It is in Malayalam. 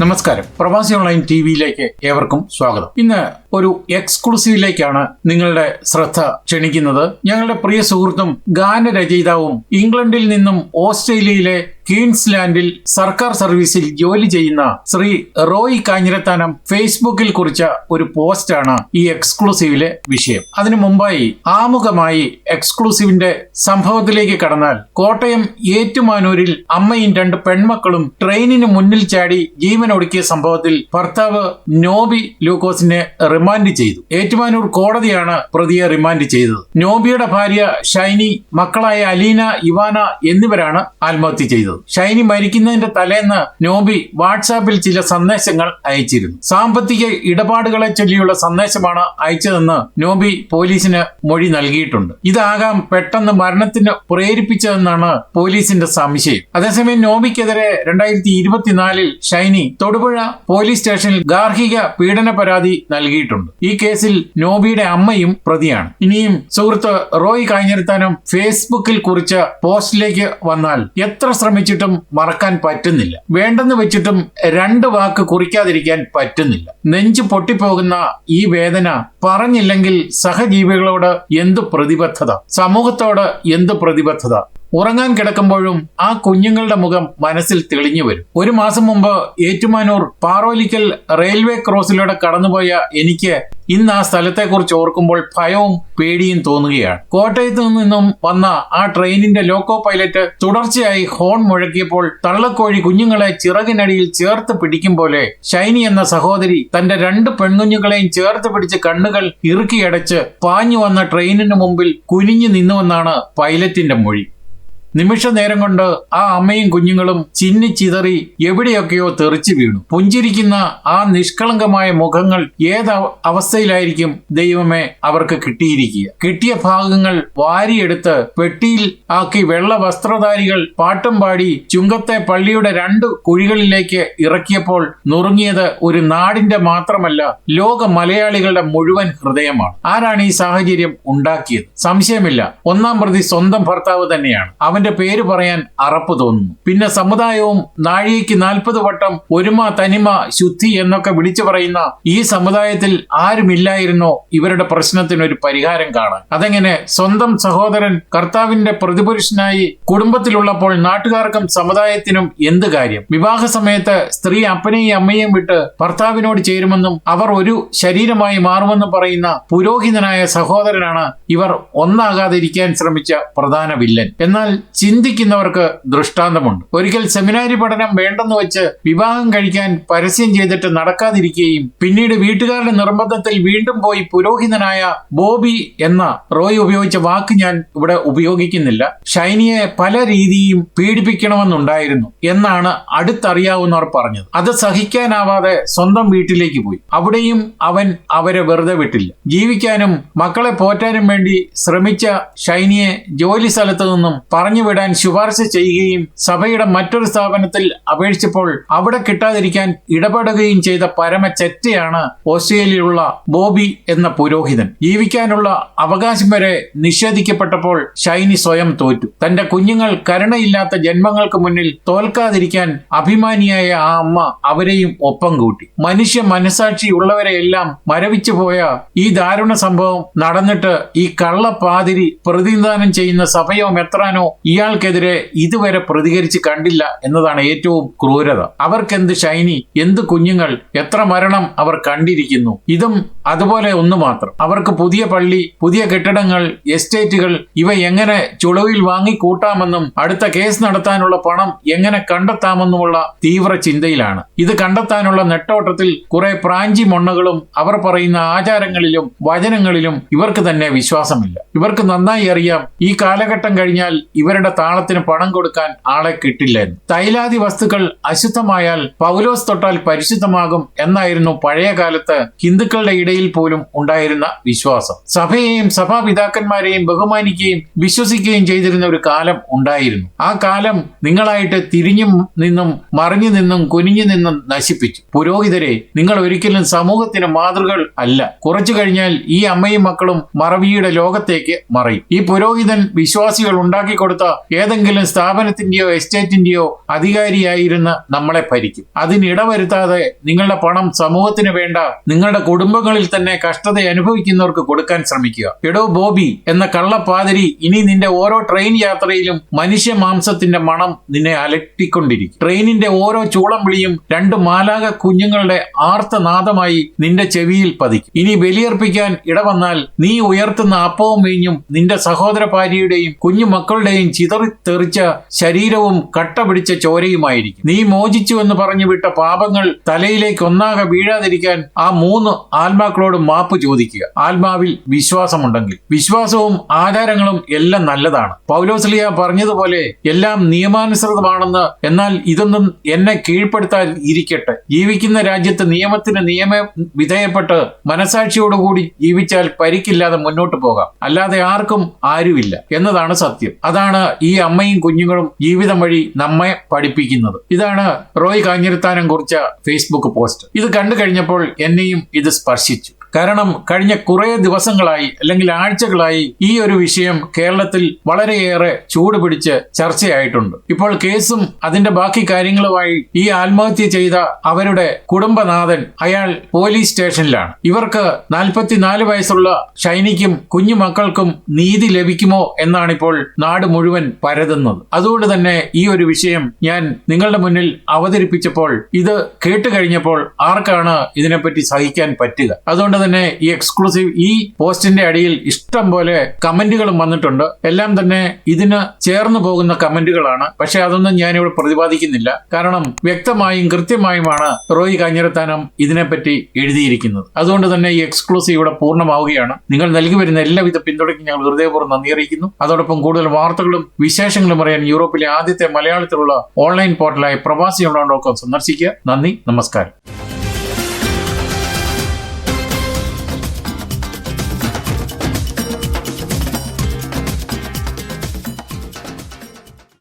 നമസ്കാരം. പ്രവാസി ഓൺലൈൻ ടി വിയിലേക്ക് ഏവർക്കും സ്വാഗതം. ഇന്ന് ഒരു എക്സ്ക്ലൂസീവിലേക്കാണ് നിങ്ങളുടെ ശ്രദ്ധ ക്ഷണിക്കുന്നത്. ഞങ്ങളുടെ പ്രിയ സുഹൃത്തും ഗാനരചയിതാവും ഇംഗ്ലണ്ടിൽ നിന്നും ഓസ്ട്രേലിയയിലെ ക്വീൻസ്ലാൻഡിൽ സർക്കാർ സർവീസിൽ ജോലി ചെയ്യുന്ന ശ്രീ റോയ് കാഞ്ഞിരത്താനം ഫേസ്ബുക്കിൽ കുറിച്ച ഒരു പോസ്റ്റാണ് ഈ എക്സ്ക്ലൂസീവിലെ വിഷയം. അതിനു മുമ്പായി ആമുഖമായി എക്സ്ക്ലൂസീവിന്റെ സംഭവത്തിലേക്ക് കടന്നാൽ കോട്ടയം ഏറ്റുമാനൂരിൽ അമ്മയും രണ്ട് പെൺമക്കളും ട്രെയിനിന് മുന്നിൽ ചാടി ജീവനൊടുക്കിയ സംഭവത്തിൽ ഭർത്താവ് നോബി ലൂക്കോസിനെ റിമാൻഡ് ചെയ്തു. ഏറ്റുമാനൂർ കോടതിയാണ് പ്രതിയെ റിമാൻഡ് ചെയ്തത്. നോബിയുടെ ഭാര്യ ഷൈനി മക്കളായ അലീന ഇവാന എന്നിവരാണ് ആത്മഹത്യ ചെയ്തത്. ഷൈനി മരിക്കുന്നതിന്റെ തലേന്ന് നോബി വാട്സാപ്പിൽ ചില സന്ദേശങ്ങൾ അയച്ചിരുന്നു. സാമ്പത്തിക ഇടപാടുകളെ ചൊല്ലിയുള്ള സന്ദേശമാണ് അയച്ചതെന്ന് നോബി പോലീസിന് മൊഴി നൽകിയിട്ടുണ്ട്. ഇതാകാം പെട്ടെന്ന് മരണത്തിന് പ്രേരിപ്പിച്ചതെന്നാണ് പോലീസിന്റെ സംശയം. അതേസമയം നോബിക്കെതിരെ രണ്ടായിരത്തി ഇരുപത്തിനാലിൽ ഷൈനി തൊടുപുഴ പോലീസ് സ്റ്റേഷനിൽ ഗാർഹിക പീഡന പരാതി നൽകിയിട്ടുണ്ട്. ഈ കേസിൽ നോബിയുടെ അമ്മയും പ്രതിയാണ്. ഇനിയും സുഹൃത്ത് റോയ് കാഞ്ഞിരത്താനം ഫേസ്ബുക്കിൽ കുറിച്ച പോസ്റ്റിലേക്ക് വന്നാൽ എത്ര ശ്രമിച്ചിട്ടും മറക്കാൻ പറ്റുന്നില്ല. വേണ്ടെന്ന് വെച്ചിട്ടും രണ്ട് വാക്ക് കുറിക്കാതിരിക്കാൻ പറ്റുന്നില്ല. നെഞ്ചു പൊട്ടിപ്പോകുന്ന ഈ വേദന പറഞ്ഞില്ലെങ്കിൽ സഹജീവികളോട് എന്ത് പ്രതിബദ്ധത? സമൂഹത്തോട് എന്ത് പ്രതിബദ്ധത? ഉറങ്ങാൻ കിടക്കുമ്പോഴും ആ കുഞ്ഞുങ്ങളുടെ മുഖം മനസ്സിൽ തെളിഞ്ഞു വരും. ഒരു മാസം മുമ്പ് ഏറ്റുമാനൂർ പാറോലിക്കൽ റെയിൽവേ ക്രോസിലൂടെ കടന്നുപോയ എനിക്ക് ഇന്ന് ആ സ്ഥലത്തെക്കുറിച്ച് ഓർക്കുമ്പോൾ ഭയവും പേടിയും തോന്നുകയാണ്. കോട്ടയത്ത് നിന്നും വന്ന ആ ട്രെയിനിന്റെ ലോക്കോ പൈലറ്റ് തുടർച്ചയായി ഹോൺ മുഴക്കിയപ്പോൾ തള്ളക്കോഴി കുഞ്ഞുങ്ങളെ ചിറകിനടിയിൽ ചേർത്ത് പിടിക്കും പോലെ ഷൈനി എന്ന സഹോദരി തന്റെ രണ്ട് പെൺകുഞ്ഞുങ്ങളെയും ചേർത്ത് പിടിച്ച് കണ്ണുകൾ ഇറുക്കിയടച്ച് പാഞ്ഞു വന്ന ട്രെയിനിന് മുമ്പിൽ കുനിഞ്ഞു നിന്നുവെന്നാണ് പൈലറ്റിന്റെ മൊഴി. നിമിഷ നേരം കൊണ്ട് ആ അമ്മയും കുഞ്ഞുങ്ങളും ചിന്നി ചിതറി എവിടെയൊക്കെയോ തെറിച്ചു വീണു. പുഞ്ചിരിക്കുന്ന ആ നിഷ്കളങ്കമായ മുഖങ്ങൾ ഏത് അവസ്ഥയിലായിരിക്കും ദൈവമേ അവർക്ക് കിട്ടിയിരിക്കുക? കിട്ടിയ ഭാഗങ്ങൾ വാരിയെടുത്ത് പെട്ടിയിൽ ആക്കി വെള്ള വസ്ത്രധാരികൾ പാട്ടും പാടി ചുങ്കത്തെ പള്ളിയുടെ രണ്ട് കുഴികളിലേക്ക് ഇറക്കിയപ്പോൾ നുറുങ്ങിയത് ഒരു നാടിന്റെ മാത്രമല്ല ലോക മലയാളികളുടെ മുഴുവൻ ഹൃദയമാണ്. ആരാണ് ഈ സാഹചര്യം ഉണ്ടാക്കിയത്? സംശയമില്ല. ഒന്നാം പ്രതി സ്വന്തം ഭർത്താവ് തന്നെയാണ്. അവന്റെ പേര് പറയാൻ അറപ്പ് തോന്നുന്നു. പിന്നെ സമുദായവും നാഴികയ്ക്ക് നാൽപ്പത് വട്ടം ഒരുമ തനിമ ശുദ്ധി എന്നൊക്കെ വിളിച്ചു പറയുന്ന ഈ സമുദായത്തിൽ ആരുമില്ലായിരുന്നോ ഇവരുടെ പ്രശ്നത്തിന് ഒരു പരിഹാരം കാണാൻ. അതെങ്ങനെ സ്വന്തം സഹോദരൻ കർത്താവിന്റെ പ്രതിപുരുഷനായി കുടുംബത്തിലുള്ളപ്പോൾ നാട്ടുകാർക്കും സമുദായത്തിനും എന്ത് കാര്യം? വിവാഹ സമയത്ത് സ്ത്രീ അപ്പനെയും അമ്മയെയും വിട്ട് ഭർത്താവിനോട് ചേരുമെന്നും അവർ ഒരു ശരീരമായി മാറുമെന്നും പറയുന്ന പുരോഹിതനായ സഹോദരനാണ് ഇവർ ഒന്നാകാതിരിക്കാൻ ശ്രമിച്ച പ്രധാന വില്ലൻ. എന്നാൽ ചിന്തിക്കുന്നവർക്ക് ദൃഷ്ടാന്തമുണ്ട്. ഒരിക്കൽ സെമിനാരി പഠനം വേണ്ടെന്ന് വെച്ച് വിവാഹം കഴിക്കാൻ പരസ്യം ചെയ്തിട്ട് നടക്കാതിരിക്കുകയും പിന്നീട് വീട്ടുകാരുടെ നിർബന്ധത്തിൽ വീണ്ടും പോയി പുരോഹിതനായ ബോബി എന്ന റോയ് ഉപയോഗിച്ച വാക്ക് ഞാൻ ഇവിടെ ഉപയോഗിക്കുന്നില്ല. ഷൈനിയെ പല രീതിയും പീഡിപ്പിക്കണമെന്നുണ്ടായിരുന്നു എന്നാണ് അടുത്തറിയാവുന്നവർ പറഞ്ഞത്. അത് സഹിക്കാനാവാതെ സ്വന്തം വീട്ടിലേക്ക് പോയി. അവിടെയും അവൻ അവരെ വെറുതെ വിട്ടില്ല. ജീവിക്കാനും മക്കളെ പോറ്റാനും വേണ്ടി ശ്രമിച്ച ഷൈനിയെ ജോലി സ്ഥലത്തു നിന്നും പറഞ്ഞു വിടാൻ ശുപാർശ ചെയ്യുകയും സഭയുടെ മറ്റൊരു സ്ഥാപനത്തിൽ അപേക്ഷിച്ചപ്പോൾ അവിടെ കിട്ടാതിരിക്കാൻ ഇടപെടുകയും ചെയ്ത പരമ ചെറ്റയാണ് ഓസ്ട്രേലിയയിലുള്ള ബോബി എന്ന പുരോഹിതൻ. ജീവിക്കാനുള്ള അവകാശം വരെ നിഷേധിക്കപ്പെട്ടപ്പോൾ ഷൈനി സ്വയം തോറ്റു. തന്റെ കുഞ്ഞുങ്ങൾ കരുണയില്ലാത്ത ജന്മങ്ങൾക്ക് മുന്നിൽ തോൽക്കാതിരിക്കാൻ അഭിമാനിയായ ആ അമ്മ അവരെയും ഒപ്പം കൂട്ടി. മനുഷ്യ മനസാക്ഷി മനസാക്ഷിയുള്ളവരെയെല്ലാം മരവിച്ചു പോയ ഈ ദാരുണ സംഭവം നടന്നിട്ട് ഈ കള്ളപ്പാതിരി പ്രതിനിധാനം ചെയ്യുന്ന സഭയോ മെത്രാനോ ഇയാൾക്കെതിരെ ഇതുവരെ പ്രതികരിച്ച് കണ്ടില്ല എന്നതാണ് ഏറ്റവും ക്രൂരത. അവർക്കെന്ത് ഷൈനി എന്ത് കുഞ്ഞുങ്ങൾ എത്ര മരണം അവർ കണ്ടിരിക്കുന്നു. ഇതും അതുപോലെ ഒന്ന് മാത്രം. അവർക്ക് പുതിയ പള്ളി പുതിയ കെട്ടിടങ്ങൾ എസ്റ്റേറ്റുകൾ ഇവ എങ്ങനെ ചുളവിൽ വാങ്ങിക്കൂട്ടാമെന്നും അടുത്ത കേസ് നടത്താനുള്ള പണം എങ്ങനെ കണ്ടെത്താമെന്നുമുള്ള തീവ്ര ചിന്തയിലാണ്. ഇത് കണ്ടെത്താനുള്ള നെട്ടോട്ടത്തിൽ കുറെ പ്രാഞ്ചി മൊണ്ണകളും അവർ പറയുന്ന ആചാരങ്ങളിലും വചനങ്ങളിലും ഇവർക്ക് തന്നെ വിശ്വാസമില്ല. ഇവർക്ക് നന്നായി അറിയാം ഈ കാലഘട്ടം കഴിഞ്ഞാൽ ഇവരുടെ താളത്തിന് പണം കൊടുക്കാൻ ആളെ കിട്ടില്ലായിരുന്നു തൈലാദി വസ്തുക്കൾ അശുദ്ധമായാൽ പൗലോസ് തൊട്ടാൽ പരിശുദ്ധമാകും എന്നായിരുന്നു പഴയ കാലത്ത് ഹിന്ദുക്കളുടെ ഇടയിൽ പോലും ഉണ്ടായിരുന്ന വിശ്വാസം. സഭയെയും സഭാപിതാക്കന്മാരെയും ബഹുമാനിക്കുകയും വിശ്വസിക്കുകയും ചെയ്തിരുന്ന ഒരു കാലം ഉണ്ടായിരുന്നു. ആ കാലം നിങ്ങളായിട്ട് തിരിഞ്ഞും നിന്നും മറിഞ്ഞു നിന്നും കുനിഞ്ഞു നിന്നും നശിപ്പിച്ചു. പുരോഹിതരെ നിങ്ങൾ ഒരിക്കലും സമൂഹത്തിന് മാതൃകൾ അല്ല. കുറച്ചു കഴിഞ്ഞാൽ ഈ അമ്മയും മക്കളും മറവിയുടെ ലോകത്തേക്ക് മറയും. ഈ പുരോഹിതൻ വിശ്വാസികൾ ഉണ്ടാക്കി കൊടുത്ത ഏതെങ്കിലും സ്ഥാപനത്തിന്റെയോ എസ്റ്റേറ്റിന്റെയോ അധികാരിയായിരുന്ന് നമ്മളെ ഭരിക്കും. അതിനിടവരുത്താതെ നിങ്ങളുടെ പണം സമൂഹത്തിന് വേണ്ട നിങ്ങളുടെ കുടുംബങ്ങളിൽ തന്നെ കഷ്ടത അനുഭവിക്കുന്നവർക്ക് കൊടുക്കാൻ ശ്രമിക്കുക. എടോ ബോബി എന്ന കള്ളപ്പാതിരി ഇനി നിന്റെ ഓരോ ട്രെയിൻ യാത്രയിലും മനുഷ്യ മാംസത്തിന്റെ മണം നിന്നെ അലട്ടിക്കൊണ്ടിരിക്കും. ട്രെയിനിന്റെ ഓരോ ചൂളം വിളിയും രണ്ട് മാലാക കുഞ്ഞുങ്ങളുടെ ആർത്തനാദമായി നിന്റെ ചെവിയിൽ പതിക്കും. ഇനി ബലിയർപ്പിക്കാൻ ഇടവന്നാൽ നീ ഉയർത്തുന്ന അപ്പവും വീഞ്ഞും നിന്റെ സഹോദര ഭാര്യയുടെയും കുഞ്ഞു മക്കളുടെയും ചിതറി തെറിച്ച ശരീരവും കട്ട പിടിച്ച ചോരയുമായിരിക്കും. നീ മോചിച്ചു എന്ന് പറഞ്ഞു വിട്ട പാപങ്ങൾ തലയിലേക്ക് ഒന്നാകെ വീഴാതിരിക്കാൻ ആ മൂന്ന് ആത്മാക്കളോട് മാപ്പ് ചോദിക്കുക. ആത്മാവിൽ വിശ്വാസമുണ്ടെങ്കിൽ. വിശ്വാസവും ആചാരങ്ങളും എല്ലാം നല്ലതാണ്. പൗലോസ്ലിയ പറഞ്ഞതുപോലെ എല്ലാം നിയമാനുസൃതമാണെന്ന് എന്നാൽ ഇതൊന്നും എന്നെ കീഴ്പ്പെടുത്താൻ ഇരിക്കട്ടെ. ജീവിക്കുന്ന രാജ്യത്ത് നിയമത്തിന് നിയമ വിധേയപ്പെട്ട് മനസാക്ഷിയോടുകൂടി ജീവിച്ചാൽ പരിക്കില്ലാതെ മുന്നോട്ട് പോകാം. അല്ലാതെ ആർക്കും ആരുമില്ല എന്നതാണ് സത്യം. അതാണ് ഈ അമ്മയും കുഞ്ഞുങ്ങളും ജീവിതം വഴി നമ്മെ പഠിപ്പിക്കുന്നത്. ഇതാണ് റോയ് കാഞ്ഞിരത്താനം കുറിച്ച ഫേസ്ബുക്ക് പോസ്റ്റ് ഇത് കണ്ടു കഴിഞ്ഞപ്പോൾ എന്നെയും ഇത് സ്പർശിച്ചു. കാരണം കഴിഞ്ഞ കുറേ ദിവസങ്ങളായി അല്ലെങ്കിൽ ആഴ്ചകളായി ഈ ഒരു വിഷയം കേരളത്തിൽ വളരെയേറെ ചൂട് പിടിച്ച് ചർച്ചയായിട്ടുണ്ട്. ഇപ്പോൾ കേസും അതിന്റെ ബാക്കി കാര്യങ്ങളുമായി ഈ ആത്മഹത്യ ചെയ്ത അവരുടെ കുടുംബനാഥൻ അയാൾ പോലീസ് സ്റ്റേഷനിലാണ്. ഇവർക്ക് നാൽപ്പത്തിനാല് വയസ്സുള്ള ഷൈനിക്കും കുഞ്ഞു മക്കൾക്കും നീതി ലഭിക്കുമോ എന്നാണ് ഇപ്പോൾ നാട് മുഴുവൻ പരതുന്നത്. അതുകൊണ്ട് തന്നെ ഈ ഒരു വിഷയം ഞാൻ നിങ്ങളുടെ മുന്നിൽ അവതരിപ്പിച്ചപ്പോൾ ഇത് കേട്ടുകഴിഞ്ഞപ്പോൾ ആർക്കാണ് ഇതിനെപ്പറ്റി സഹിക്കാൻ പറ്റുക? അതുകൊണ്ട് തന്നെ ഈ എക്സ്ക്ലൂസീവ് ഈ പോസ്റ്റിന്റെ അടിയിൽ ഇഷ്ടം പോലെ കമന്റുകളും വന്നിട്ടുണ്ട്. എല്ലാം തന്നെ ഇതിന് ചേർന്ന് പോകുന്ന കമന്റുകളാണ്. പക്ഷെ അതൊന്നും ഞാനിവിടെ പ്രതിപാദിക്കുന്നില്ല. കാരണം വ്യക്തമായും കൃത്യമായുമാണ് റോയി കാഞ്ഞിരത്താനം ഇതിനെപ്പറ്റി എഴുതിയിരിക്കുന്നത്. അതുകൊണ്ട് തന്നെ ഈ എക്സ്ക്ലൂസീവ് ഇവിടെ പൂർണമാവുകയാണ്. നിങ്ങൾ നൽകി വരുന്ന എല്ലാവിധ പിന്തുണയ്ക്കും ഞങ്ങൾ ഹൃദയപൂർവം നന്ദി അറിയിക്കുന്നു. അതോടൊപ്പം കൂടുതൽ വാർത്തകളും വിശേഷങ്ങളും അറിയാൻ യൂറോപ്പിലെ ആദ്യത്തെ മലയാളത്തിലുള്ള ഓൺലൈൻ പോർട്ടലായ പ്രവാസി ഡോട്ട് കോം സന്ദർശിക്കുക. നന്ദി നമസ്കാരം.